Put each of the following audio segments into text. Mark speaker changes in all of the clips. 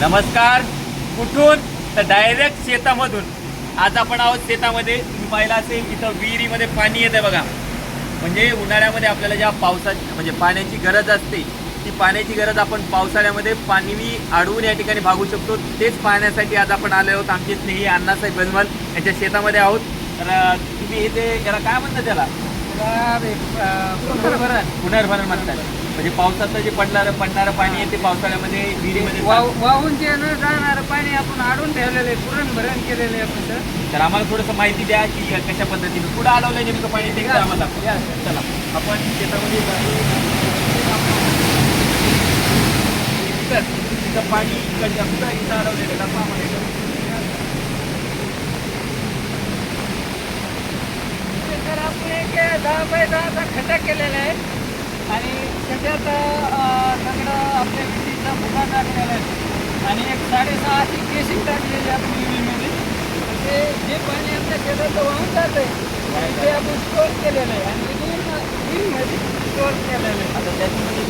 Speaker 1: नमस्कार. कुठून? तर डायरेक्ट शेतामधून. आज आपण आहोत शेतामध्ये. तुम्ही पाहिलं असेल इथं विहिरीमध्ये पाणी येतं बघा. म्हणजे उन्हाळ्यामध्ये आपल्याला ज्या पावसाची म्हणजे पाण्याची गरज असते ती पाण्याची गरज आपण पावसाळ्यामध्ये पाणी अडवून या ठिकाणी भागू शकतो. तेच पाहण्यासाठी आज आपण आलो आहोत. आमचे स्नेही अण्णासाहेब बनवल यांच्या शेतामध्ये आहोत. तर तुम्ही तुम्ही इथे याला काय म्हणतात त्याला? पुनर्भरण पुनर्भरण म्हणतात म्हणजे पावसाचं जे पडणारं पडणारं पाणी आहे ते पावसाळ्यामध्ये विहिरीमध्ये
Speaker 2: वाह- वाहून जे न जाणारं पाणी आपण आडून ठेवलेलं आहे पुरण भरण केलेलं आहे आपण तर.
Speaker 1: तर आम्हाला थोडंसं माहिती द्या की कशा पद्धतीने कुठं आलवलंय नेमकं पाणी ते एकदा आम्हाला दाखवा. चला आपण शेतामध्ये जाऊ. इथं पाणी इकडच्या कुठं इथं. दाखवा आम्हाला.
Speaker 2: ते तर आपण एक दहा बाय दहाचा खड्डा केलेला आहे. आणि त्याच्यात सगळं आपल्या विटीचा भुगा टाकलेला आहे. आणि एक साडेसहाची केसिंग टाकलेली आहे आपण विहिरीमध्ये ते जे पाणी आपल्या शेतात वाहून जात आहे ते आपण स्टोर केलेलं आहे. आणि विहिरीमध्ये केलेलं आहे.
Speaker 1: आता त्याच्यामध्ये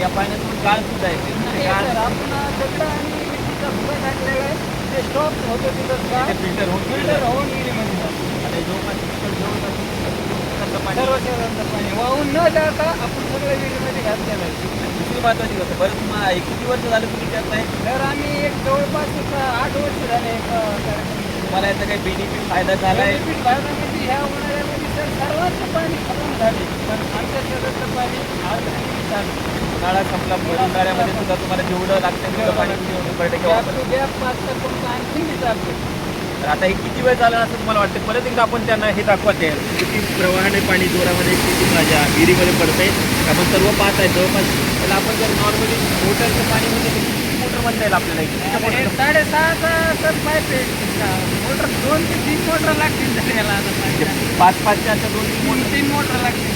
Speaker 1: या पाण्यातून गाळ सुद्धा येते.
Speaker 2: सर, आपण दगड आणि विटीचा भुगा टाकलेला आहे. ते स्टॉप होतं तिथं. का
Speaker 1: ते फिल्टर होऊन
Speaker 2: फिल्टर होऊन विहिरीमध्ये जातं.
Speaker 1: आणि जवळपास तिकडचं पाणी.
Speaker 2: सर्व पाणी. वाहून न जाता आपण सगळं विहिरीमध्ये घातलेलं आहे.
Speaker 1: दुसरी महत्वाची गोष्ट. बरं तुम्हाला हे किती वर्ष झालं तुम्ही त्यात आहे
Speaker 2: तर आम्ही एक जवळपास एक आठ वर्ष झाले एक कार्यक्रम
Speaker 1: तुम्हाला याचा काही बेनिफिट फायदा झाला आहे
Speaker 2: भारतामध्ये ह्या उन्हाळ्यामध्ये सर सर्वांचं पाणी खतम झाले. पण आमच्या शहराचं पाणी आज नाही चालू
Speaker 1: उन्हाळा संपला उन्हाळ्यामध्ये सुद्धा तुम्हाला जेवढं लागतं तेवढं पाणी शंभर टक्के
Speaker 2: आणखी मी चालतो
Speaker 1: तर आता हे किती वेळ झालं असं तुम्हाला वाटतं? परत एकदा आपण त्यांना हे दाखवत. आहे किती प्रवाहाने पाणी जोरामध्ये किती माझ्या विहिरीमध्ये पडतंय आपण सर्व पाहत आहे. जवळपास त्याला आपण जर नॉर्मली मोटरचं पाणी म्हणजे किती मोटर म्हणता येईल आपल्याला?
Speaker 2: साडेसहाचा सर पाईप आहे मोटर दोन ते तीन मोटर लागतील सर याला आता
Speaker 1: म्हणजे पाच पाचच्या दोन तीन मोटर.
Speaker 2: तीन मोटर लागतील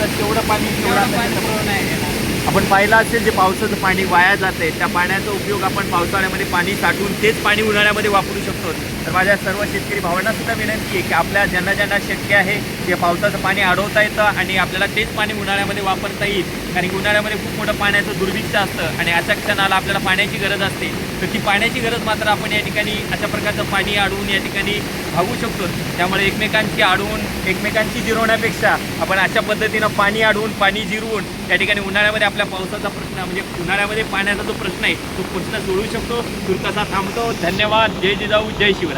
Speaker 1: तर. तेवढं पाणी तेवढं
Speaker 2: पाणी याला.
Speaker 1: आपण पाहिलं असेल जे पावसाचं पाणी वाया जाते त्या पाण्याचा उपयोग आपण पावसाळ्यामध्ये पाणी साठवून तेच पाणी उन्हाळ्यामध्ये वापरू शकतो. तर माझ्या सर्व शेतकरी भावांना सुद्धा विनंती आहे की आपल्या ज्यांना ज्यांना शक्य आहे ते पावसाचं पाणी अडवता येतं आणि आपल्याला तेच पाणी उन्हाळ्यामध्ये वापरता येईल. कारण की उन्हाळ्यामध्ये खूप मोठं पाण्याचं दुर्भिक्ष असतं आणि अशा क्षणाला आपल्याला पाण्याची गरज असते. तर ती पाण्याची गरज मात्र आपण या ठिकाणी अशा प्रकारचं पाणी अडवून या ठिकाणी भागू शकतो. त्यामुळे एकमेकांची अडवून एकमेकांची जिरवण्यापेक्षा आपण अशा पद्धतीनं पाणी अडवून पाणी जिरवून या ठिकाणी उन्हाळ्यामध्ये आपल्या पावसाचा प्रश्न म्हणजे उन्हाळ्यामध्ये पाण्याचा जो प्रश्न आहे तो प्रश्न सोडवू शकतो. तुर्कसा थांबतो. धन्यवाद. जय जिजाऊ. जय शिवराय.